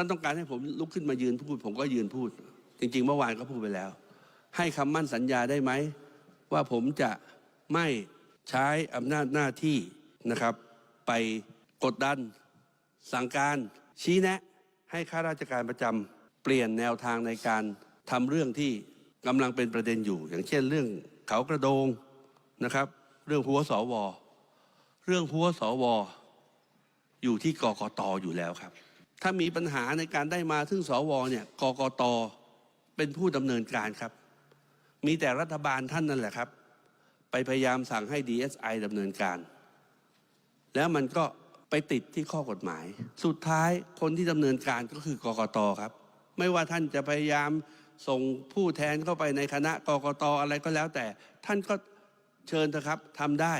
ท่านต้องการให้ผมลุกขึ้นมายืนพูด ผมก็ยืนพูด จริง ๆ เมื่อวานก็พูดไปแล้ว ให้คำมั่นสัญญาได้ไหม ว่าผมจะไม่ใช้อำนาจหน้าที่นะครับ ไปกดดัน สั่งการชี้แนะ ให้ข้าราชการประจำเปลี่ยนแนวทางในการทำเรื่องที่กำลังเป็นประเด็นอยู่ อย่างเช่นเรื่องเขากระโดงนะครับ เรื่องหัวสว เรื่องหัวสว อยู่ที่กกตอยู่แล้วครับ ถ้ามีปัญหาในการได้มาซึ่งสวเนี่ยกกตเป็นผู้ดำเนินการครับ มีแต่รัฐบาลท่านนั่นแหละครับ ไปพยายามสั่งให้ DSI ดำเนินการ แล้วมันก็ไปติดที่ข้อกฎหมาย สุดท้ายคนที่ดำเนินการก็คือกกตครับ ไม่ว่าท่านจะพยายามส่งผู้แทนเข้าไปในคณะกกตอะไรก็แล้ว แต่ท่านก็เชิญเถอะครับทำได้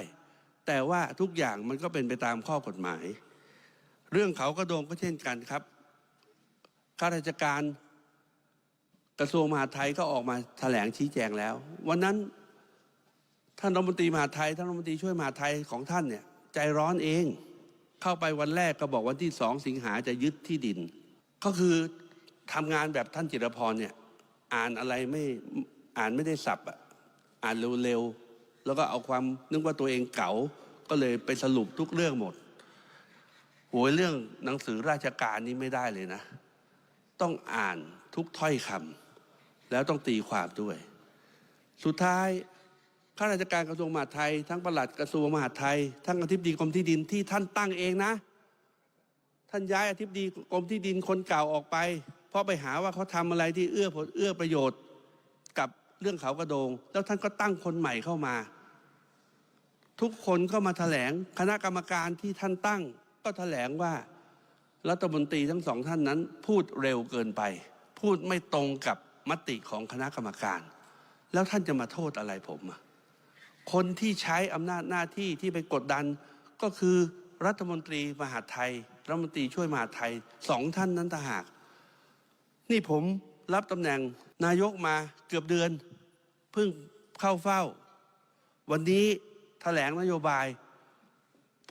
แต่ว่าทุกอย่างมันก็เป็นไปตามข้อกฎหมาย เรื่องเขากระโดงก็เช่นกันครับข้าราชการกระทรวงมหาดไทยก็ออกมาแถลงชี้แจงแล้ว วันนั้นท่านรัฐมนตรีมหาดไทยท่านรัฐมนตรีช่วยมหาดไทยของท่านเนี่ยใจร้อนเอง เข้าไปวันแรกก็บอกวันที่สองสิงหาจะยึดที่ดิน ก็คือทำงานแบบท่านจิรพรเนี่ยอ่านอะไรไม่อ่านไม่ได้สับอะอ่านเร็วๆแล้วก็เอาความนึกว่าตัวเองเก๋าก็เลยไปสรุปทุกเรื่องหมด โหยเรื่องหนังสือราชการนี้ไม่ได้เลยนะ ต้องอ่านทุกถ้อยคำแล้วต้องตีความด้วย สุดท้ายข้าราชการกระทรวงมหาดไทย ทั้งประหลัดกระทรวงมหาดไทย ทั้งอธิบดีกรมที่ดินที่ท่านตั้งเองนะ ท่านย้ายอธิบดีกรมที่ดินคนเก่าออกไป เพราะไปหาว่าเขาทำอะไรที่เอื้อผลเอื้อประโยชน์กับเรื่องเขากระโดง แล้วท่านก็ตั้งคนใหม่เข้ามา ทุกคนก็มาแถลงคณะกรรมการที่ท่านตั้ง ก็แถลงว่ารัฐมนตรีทั้งสองท่านนั้น พูดเร็วเกินไป พูดไม่ตรงกับมติของคณะกรรมการ แล้วท่านจะมาโทษอะไรผมอะคนที่ใช้อำนาจหน้าที่ที่ไปกดดันก็คือรัฐมนตรีมหาไทย รัฐมนตรีช่วยมหาไทยสองท่านนั้นต่างหาก นี่ผมรับตำแหน่งนายกมาเกือบเดือน เพิ่งเข้าเฝ้า วันนี้แถลงนโยบาย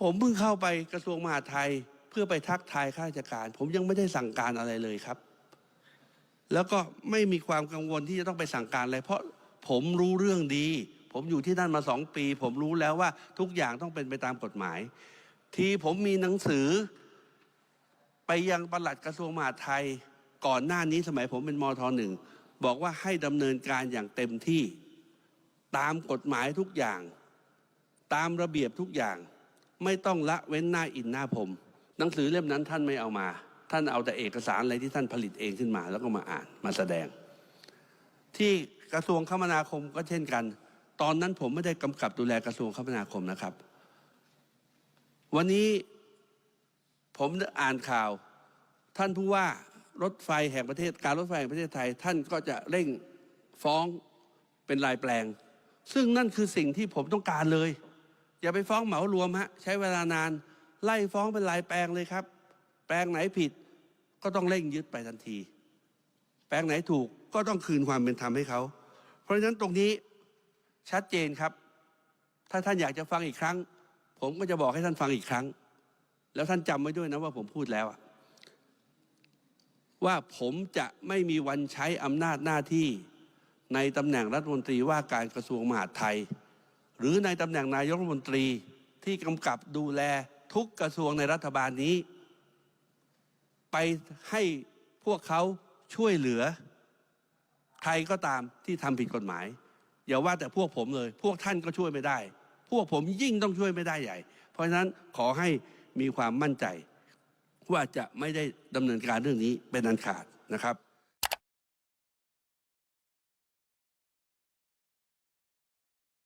ผมเพิ่งเข้าไปกระทรวงมหาดไทยเพื่อไปทักทายข้าราชการ ผมยังไม่ได้สั่งการอะไรเลยครับ แล้วก็ไม่มีความกังวลที่จะต้องไปสั่งการอะไร เพราะผมรู้เรื่องดี ผมอยู่ที่นั่นมาสองปี ผมรู้แล้วว่าทุกอย่างต้องเป็นไปตามกฎหมาย ทีผมมีหนังสือ ไปยังปลัดกระทรวงมหาดไทยก่อนหน้านี้สมัยผมเป็นมทหนึ่งบอกว่าให้ดำเนินการอย่างเต็มที่ตามกฎหมายทุกอย่าง ตามระเบียบทุกอย่าง ไม่ต้องละเว้นหน้าอินหน้าผม หนังสือเล่มนั้นท่านไม่เอามา ท่านเอาแต่เอกสารอะไรที่ท่านผลิตเองขึ้นมา แล้วก็มาอ่านมาแสดง ที่กระทรวงคมนาคมก็เช่นกัน ตอนนั้นผมไม่ได้กำกับดูแลกระทรวงคมนาคมนะครับ วันนี้ผมอ่านข่าว ท่านผู้ว่ารถไฟแห่งประเทศการรถไฟแห่งประเทศไทย ท่านก็จะเร่งฟ้องเป็นรายแปลง ซึ่งนั่นคือสิ่งที่ผมต้องการเลย อย่าไปฟ้องเหมารวมฮะใช้เวลานาน ไล่ฟ้องเป็นรายแปลงเลยครับ แปลงไหนผิดก็ต้องเร่งยึดไปทันที แปลงไหนถูกก็ต้องคืนความเป็นธรรมให้เขา เพราะฉะนั้นตรงนี้ชัดเจนครับ ถ้าท่านอยากจะฟังอีกครั้ง ผมก็จะบอกให้ท่านฟังอีกครั้ง แล้วท่านจำไว้ด้วยนะว่าผมพูดแล้วว่าผมจะไม่มีวันใช้อำนาจหน้าที่ในตำแหน่งรัฐมนตรีว่าการกระทรวงมหาดไทย หรือในตำแหน่งนายกรัฐมนตรีที่กำกับดูแลทุกกระทรวงในรัฐบาลนี้ ไปให้พวกเขาช่วยเหลือ ใครก็ตามที่ทำผิดกฎหมาย อย่าว่าแต่พวกผมเลย พวกท่านก็ช่วยไม่ได้ พวกผมยิ่งต้องช่วยไม่ได้ใหญ่ เพราะฉะนั้นขอให้มีความมั่นใจ ว่าจะไม่ได้ดำเนินการเรื่องนี้เป็นอันขาดนะครับ